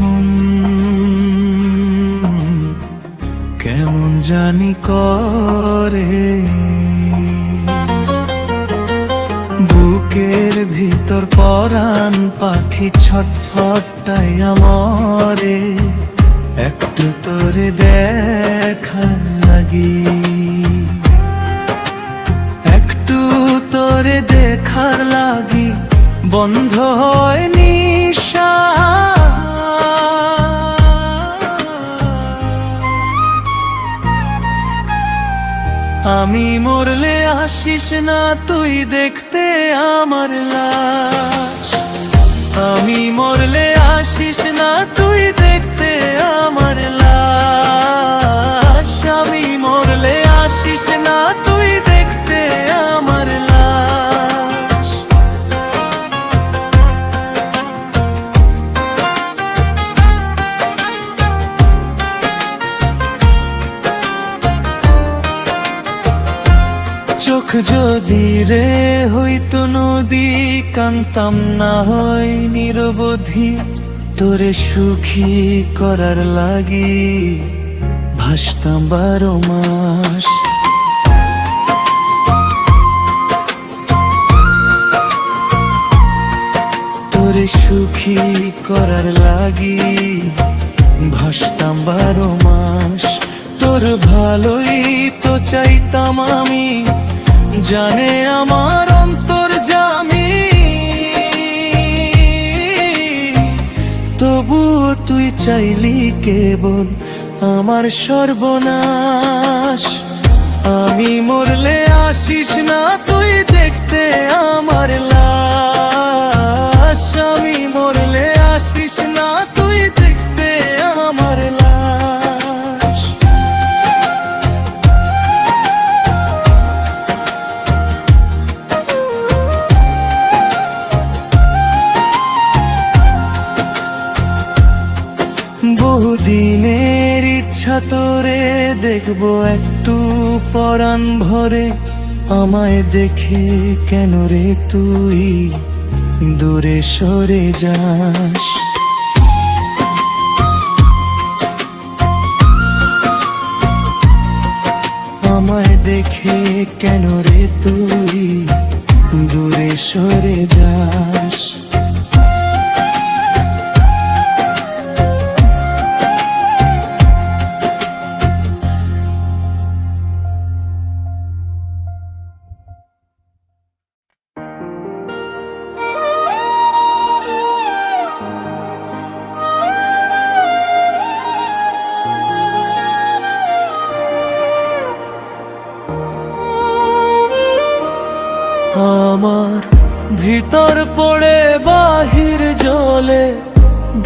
মন। কেমন জানি করে। বুকের ভিতর পরাণ পাখি ছটফটাই আমরে। একটু তোরে দেখা লাগি। একটু তোরে দেখার লাগি। বন্ধ হয় নিশা আসিস না তুই দেখতে আমার লাশ। আমি মরলে আসিস না তুই দেখতে আমার লাশ। আমি মরলে আসিস না যদি রে, হইতো নদী, কান্তাম না হয় নিরবধি। তোরে সুখী করার লাগি, ভাসতাম বারো মাস। তোরে সুখী করার লাগি, ভাসতাম বারো মাস। তোর ভালোই তো চাইতাম আমি জানে আমার অন্তর জামি। তবু তুই চাইলি কেবল আমার সর্বনাশ। আমি মরলে আসিস না, তুই দেখতে আমার লাশ। ভরে আমায় দেখে কেন রে তুই? দূরে সরে যাস। আমায় দেখে কেন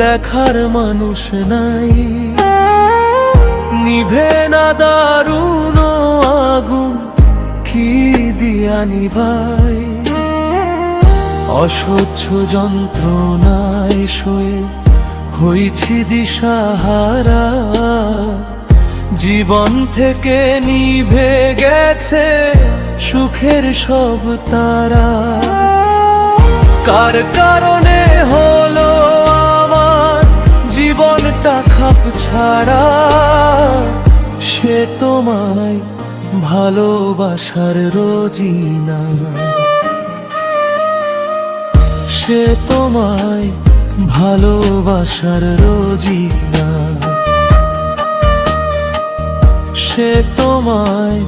দেখার মানুষ নাই। নিভে না দারুণ আগুন, কি দিয়া নিভাই? অসহ্য যন্ত্রণায় শোয়ে হইছি দিশাহারা। জীবন থেকে নিভে গেছে সুখের সব তারা। কার কারণে হলো জীবনটা খাপ ছাড়া সে তোমায় ভালোবাসার রোজিনা সে তোমায় ভালোবাসার রোজিনা সে তোমায়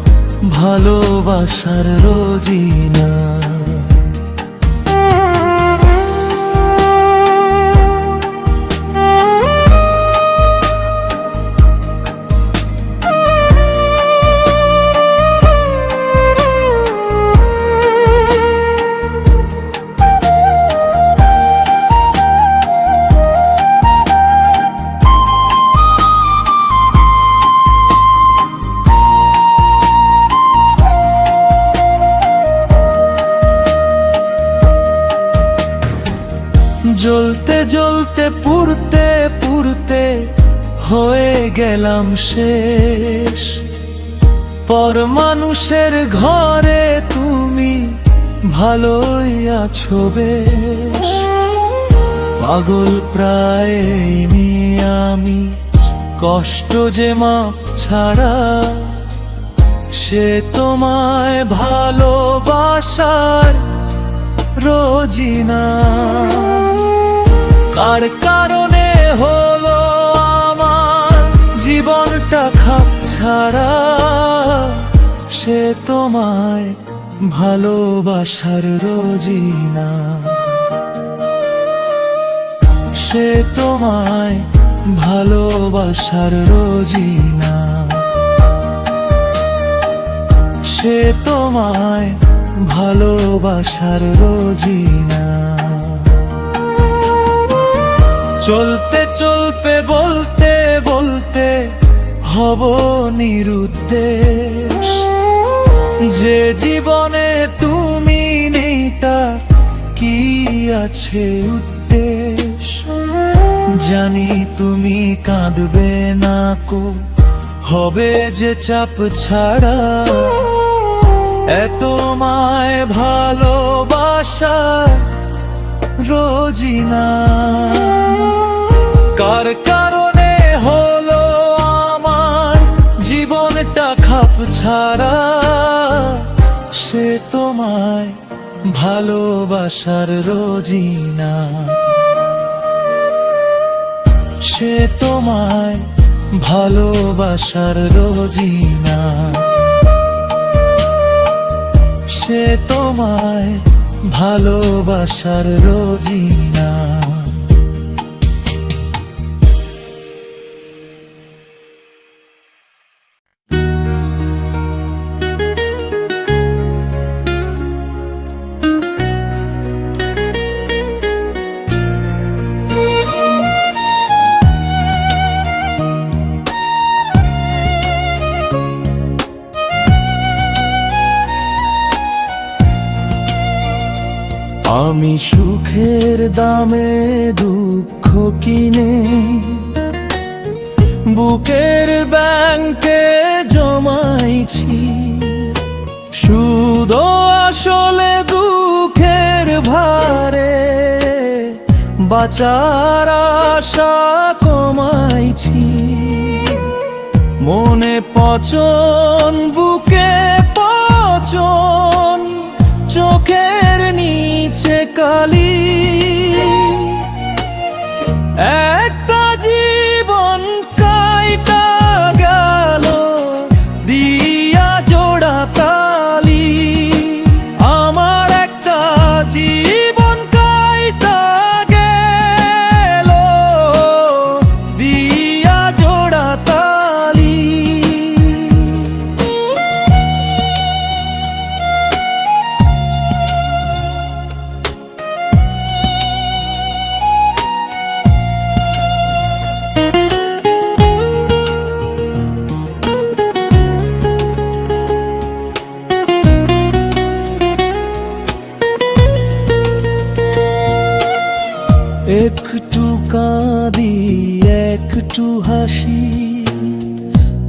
ভালোবাসার রোজিনা হয়ে গেলাম শেষ। পর মানুষের ঘরে তুমি ভালোই আছো বেশ। পাগল প্রায় আমি কষ্ট যে মাপ ছাড়া সে তোমায় ভালোবাসার রোজিনা কার কারণে হলো ছাড়া সে তোমায় ভালোবাসার রোজিনা সে তোমায় ভালোবাসার রোজিনা সে তোমায় ভালোবাসার রোজিনা চলতে চলতে, বলতে বলতে হব নিরুদ্দেশ। যে জীবনে তুমি নেই, তার কি আছে উদ্দেশ? জানি তুমি কাঁদবে না কো, হবে যে চাপ ছাড়া। এত মায় ভালোবাসা রোজিনা কার কারণে ছাড়া সে তোমায় ভালোবাসার রোজিনা সে তোমায় ভালোবাসার রোজিনা সে তোমায় ভালোবাসার রোজিনা সুখের দামে দুঃখ কিনে বুকের ব্যাংকে জমাইছি। সুদ আসলে দুঃখের ভারে বাঁচার আশা কমাইছি। মনে পচন, বুকে পচন চোখের নিচে কালি একটা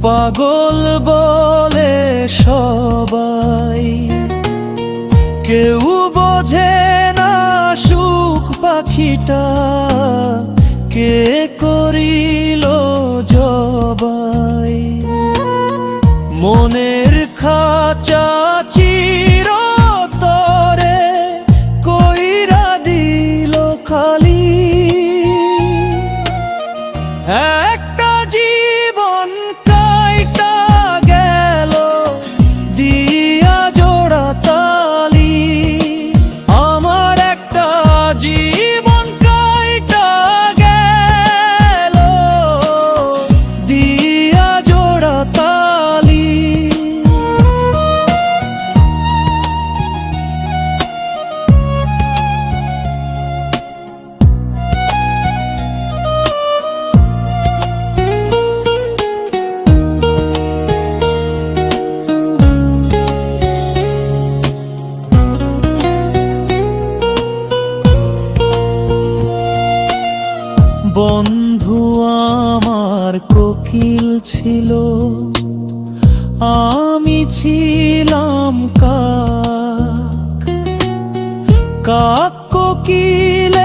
পাগল বলে সবাই। কেউ বোঝে না সুখ পাখিটা কে করিল জবাই। মনের খাঁচা কোকিল ছিল। আমি ছিলাম কাক। কাক কোকিলে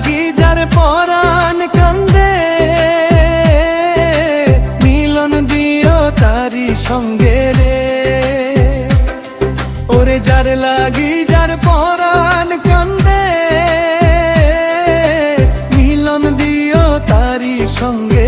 রাগি যার কান্দে। মিলন দিও তারি সঙ্গে রে। ওরে যার লাগি যার পরাণ কান্দে, মিলন দিও তারি সঙ্গে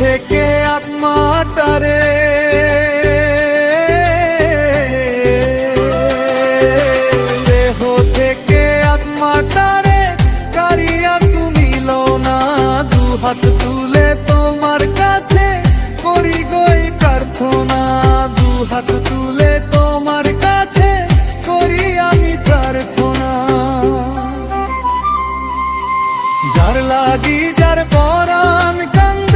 থেকে আত্মাটারে। দেহ থেকে আত্মাটারে কারিয়া তুমি লও না। দু হাত তুলে তোমার কাছে করি গই প্রার্থনা। দুহাত তুলে তোমার কাছে করি আমি প্রার্থনা। যার লাগি, যার পরাণ কান্দ